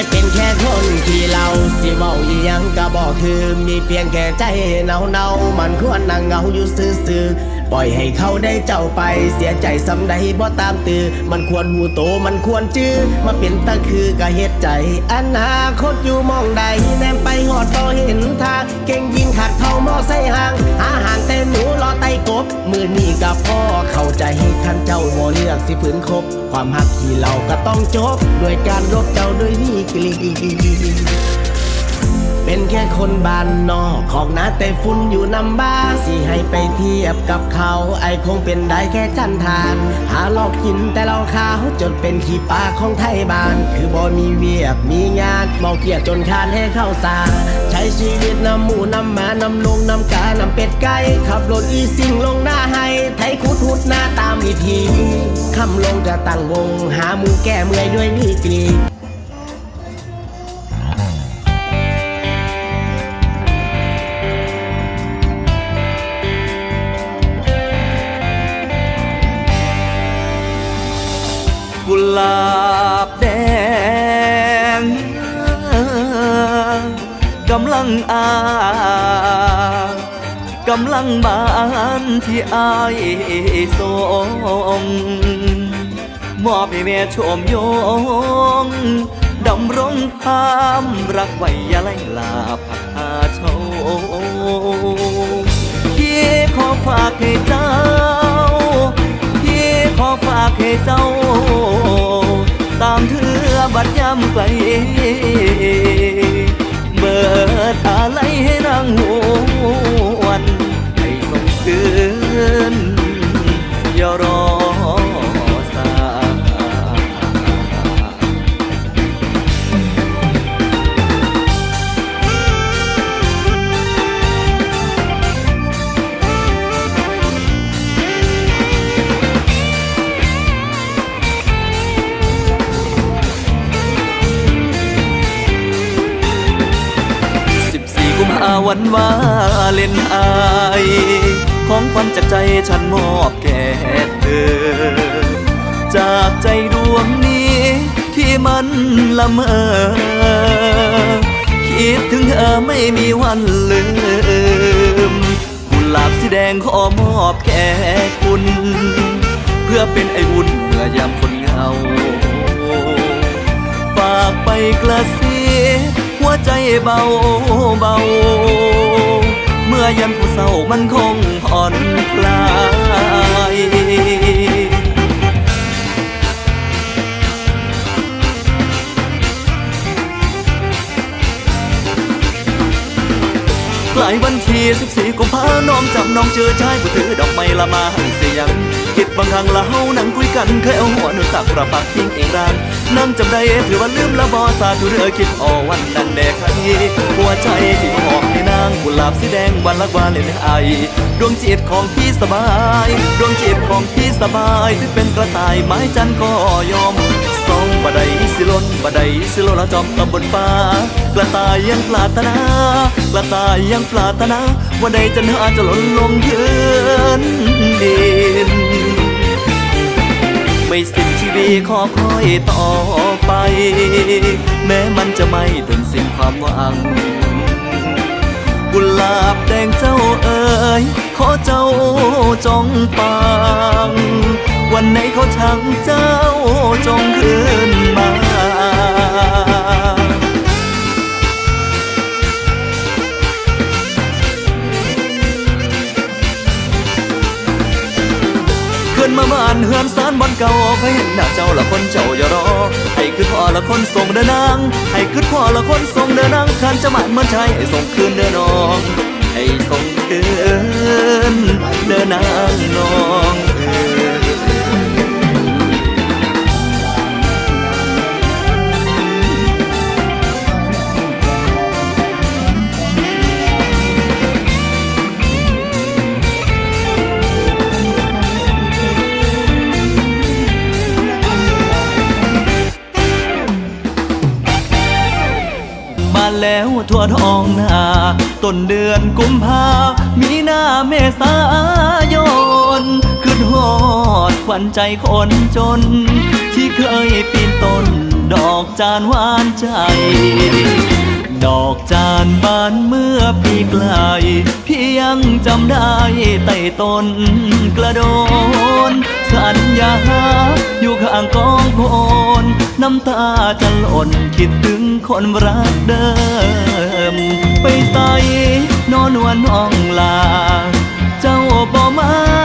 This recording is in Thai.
ายเป็นแค่คนที่เราสิเว้าอีหยังก็บอกคือมีเพียงแค่ใจเนาเนามันควรนั่งเงาอยู่ซื่อๆปล่อยให้เขาได้เจ้าไปเสียใจสำใดบ่ตามตือ มันควรหูโตมันควรจื้อมาเป็นตะคือก็เฮ็ดใจอนาคตอยู่มองใดแนมไปหอดต่อเห็นทาง เก่งยิงขัดเข้ามอใส่ห่างหาห่าง ท่านเจ้าบ่เลือกสิฝืนคบ ความหักที่เราก็ต้องจบ ด้วยการรบเจ้าด้วยดีกลีเป็นแค่คนบ้านนอกของนาแต่ฝุ่นอยู่นำบ้านสิให้ไปเทียบกับเขา ไอคงเป็นได้แค่จันทาน หาลอกกินแต่เราขาวจนเป็นขี้ปลาของไทยบ้าน คือบ่มีเวียกมีงานเมาเกียจจนคานให้เข้าสา ใช้ชีวิตนำหมูนำหมานำลงนำกานำเป็ดไก่ขับรถอีสิ่งลงหน้าให้ ไทยคุดหุดหน้าตา วิธีคำลงจะตั้งวง หาหมูแก้เมื่อยด้วยมีกรีกุหลาบแดงกำลังอา กำลังบานที่อายทรงมอบให้แม่ชมยงดำรงความรักไว้ยาไล่ลาพักอาเชาพี่ขอฝากให้เจ้า พี่ขอฝากให้เจ้า ตามเธอบัดยำไกล วันวาเลนไอของขวัญจากใจฉันมอบแก่เธอ จากใจดวงนี้ที่มันละเมอ คิดถึงเธอไม่มีวันลืมกุหลาบสีแดงขอมอบแก่คุณ เพื่อเป็นไออุ่นเมื่อยามคนเหงา ฝากไปกระซิบ หัวใจเบาเบา เมื่อยันผู้เศร้ามันคงผ่อนคลายหลายวันที่สิบสี่กุมภาน้องจำน้องเจอชายผู้ถือดอกไม้ละมาให้เสียง คิดบางครั้งละเฮานั่งคุยกันเคยเอาหัวหนุนตักประปักทิ้งเองร่างนั่งจำได้ถือว่าลืมละบอสาธุเรือคิดออวันนั้นแดกให้หัวใจที่หอบให้นางกุหลาบสีแดงวันละวาเลนไอดวงจิตของพี่สบาย ดวงจิตของพี่สบายที่เป็นกระต่ายไม้จันก็ยอมส่องบัดใดสิลนบัดใดสิลนละจอมตำบนฟ้ากระต่ายยังปรารถนากระต่ายยังปรารถนาวันใดจะน่าจะหล่นลงยืนดิน ไม่สิ้นชีวีขอคอยต่อไป แม้มันจะไม่ถึงสิ้นความหวัง กุหลาบแดงเจ้าเอ๋ยขอเจ้าจงปัง วันไหนเขาช่างเจ้า นมาบ้านเฮือนสารบอนเก่าเคยเห็นหน้าเจ้าละคนเจ้าอย่ารอ ให้คือพ่อละคนส่งเดินนาง ให้คือพ่อละคนส่งเดินนางคันจะหมันมันชายให้ส่งคืนเดินน้อง ให้ส่งคืนเดินนางน้อง ทั่วท้องนา ต้นเดือนกุมภา มีนาเมษายนขึ้นหอดขวัญใจคนจน ที่เคยปีนต้น ดอกจานหวานใจ ดอกจานบานเมื่อปีไกลพี่ยังจำได้ใต้ต้นกระโดน สัญญาอยู่ข้างกองโพ น้ำตาจะหล่นคิดถึงคนรักเดิม ไปใส่นอนวันอ่องลา เจ้าบ่มา